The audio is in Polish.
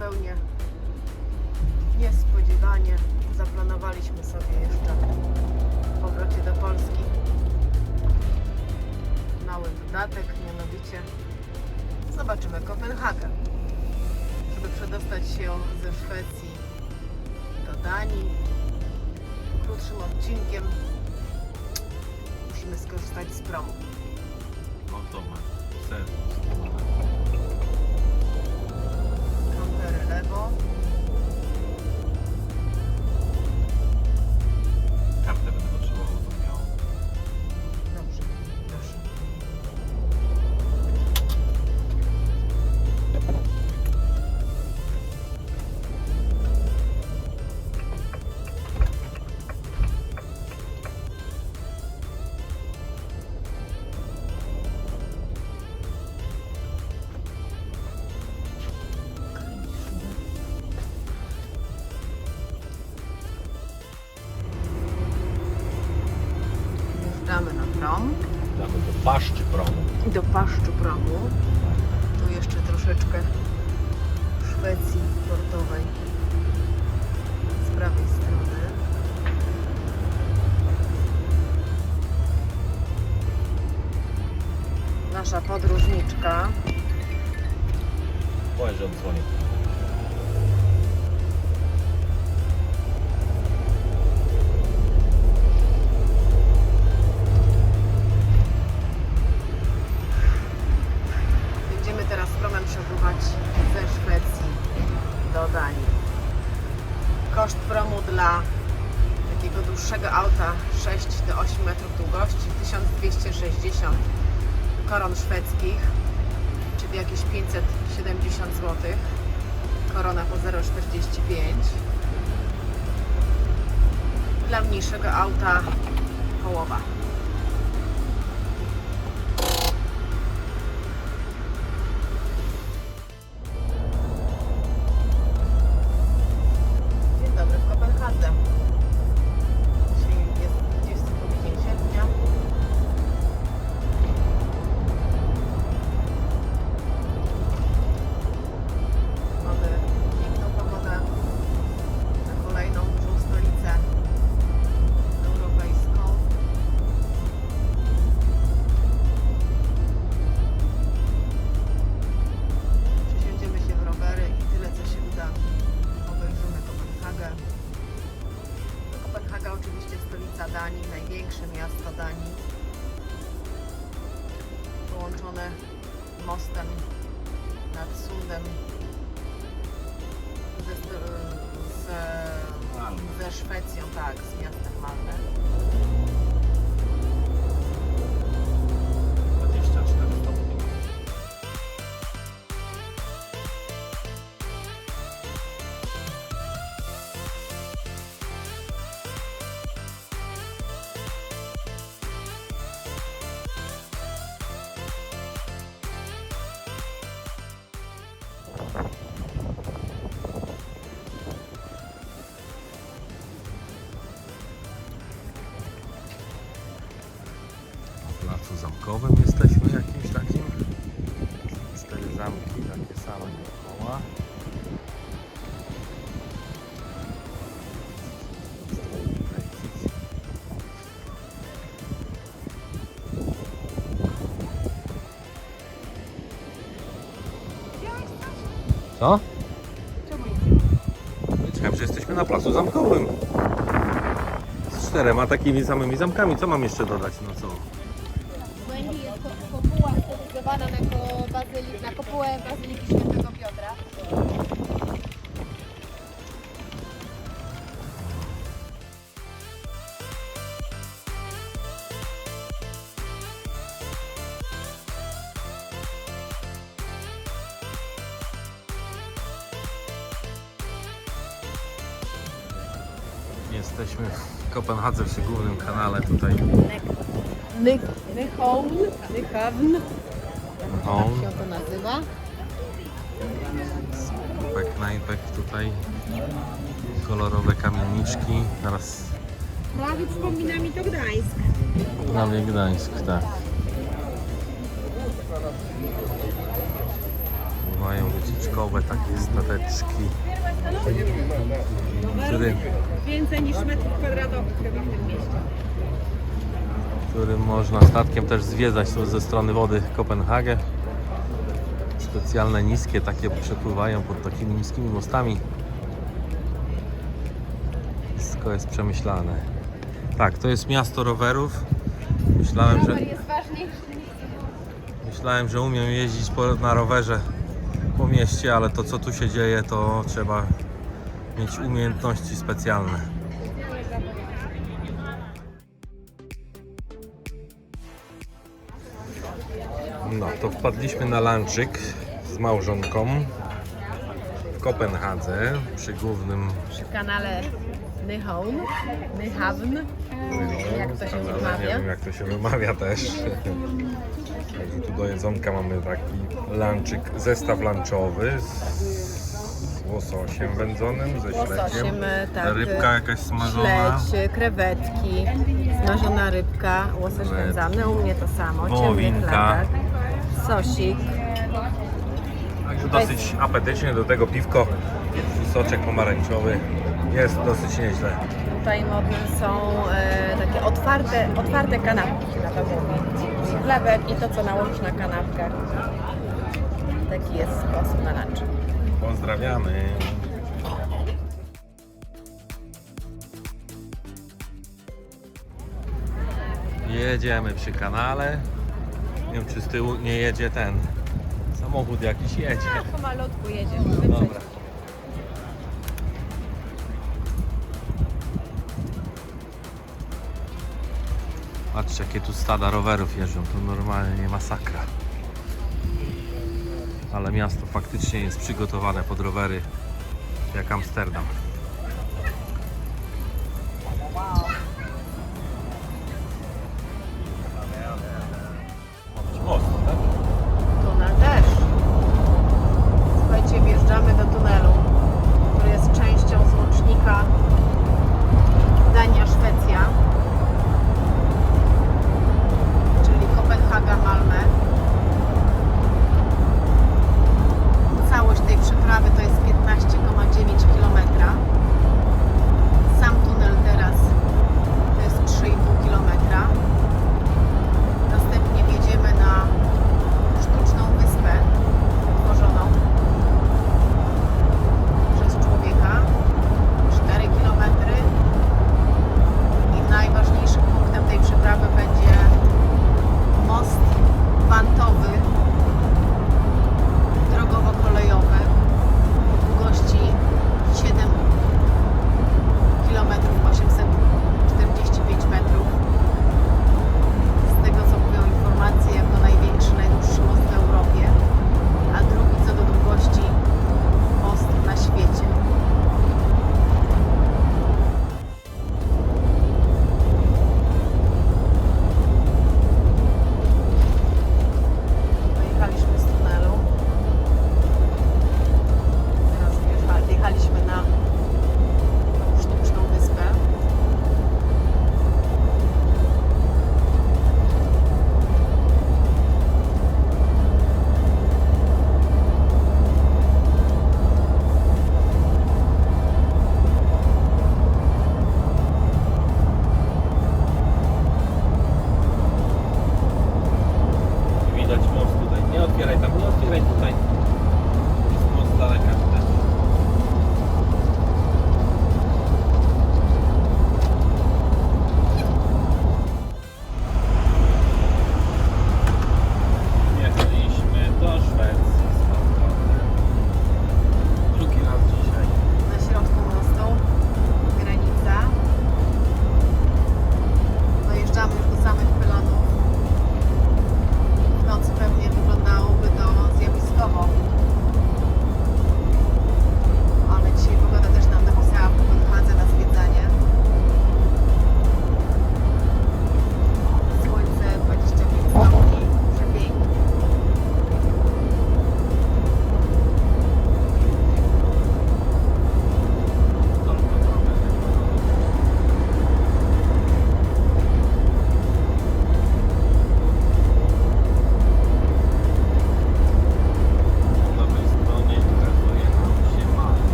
zupełnie niespodziewanie zaplanowaliśmy sobie jeszcze w powrocie do Polski mały dodatek, mianowicie zobaczymy Kopenhagę. Żeby przedostać się ze Szwecji do Danii krótszym odcinkiem musimy skorzystać z promu. Automat. Serwis. Kampery lewo, selber paszczy promu. do paszczu promu. Tu jeszcze troszeczkę Szwecji portowej z prawej strony. Nasza podróżniczka. Powiedz, że on dzwoni. Danii. Koszt promu dla takiego dłuższego auta 6 do 8 metrów długości 1260 koron szwedzkich, czyli jakieś 570 zł. Korona po 0,45. Dla mniejszego auta połowa. Kopenhaga oczywiście stolica Danii, największe miasto Danii. Połączone mostem nad Sundem ze, z, ze Szwecją, tak, z miastem Malmö. Zamkowym jesteśmy jakimś takim. Cztery zamki takie same dookoła. Co? Czemu że jesteśmy na placu zamkowym. Z czterema takimi samymi zamkami. Co mam jeszcze dodać? No co? Stylizowana na, ko bazyli na kopułę Bazyliki Świętego Piotra. Jesteśmy w Kopenhadze przy głównym kanale tutaj. Nyholm, Home. tak się to nazywa. Knajpek tutaj. Kolorowe kamieniczki. Teraz Prawie przypomina mi to Gdańsk. prawie Gdańsk, tak. Mają wycieczkowe takie stateczki. Który, Więcej niż metrów kwadratowych chyba w tym mieście. Którym można statkiem też zwiedzać ze strony wody Kopenhagę. Specjalne niskie takie przepływają pod takimi niskimi mostami. Wszystko jest przemyślane. Tak, to jest miasto rowerów. Myślałem, że, myślałem, że umiem jeździć na rowerze po mieście, ale to co tu się dzieje, to trzeba mieć umiejętności specjalne. No, to wpadliśmy na lunchik z małżonką w Kopenhadze przy głównym Przy kanale Nyhavn, Nyhavn, jak to się kanale. Nie wymawia. wiem jak to się wymawia też. Także tu do jedzonka mamy taki lunchik, zestaw lunchowy z łososiem wędzonym, ze śledziem. Łososiem, e, tak. Rybka jakaś smażona. Śledź, krewetki, smażona rybka, łosoś wędzony, u mnie to samo, ciemny Wołowinka. chlebek, sosik, Także dosyć apetycznie, do tego piwko i soczek pomarańczowy. Jest dosyć nieźle. Tutaj modne są e, takie otwarte, otwarte kanapki na to. Chlebek i to, co nałożysz na kanapkę. Taki jest sposób na lunch. Pozdrawiamy. Jedziemy przy kanale. Nie wiem, czy z tyłu nie jedzie ten samochód jakiś jedzie. Pomalutku jedzie. Dobra. Patrzcie, jakie tu stada rowerów jeżdżą. To normalnie masakra. Ale miasto faktycznie jest przygotowane pod rowery jak Amsterdam. tak? Tunel też. Słuchajcie, wjeżdżamy do tunelu, który jest częścią złącznika Dania-Szwecja.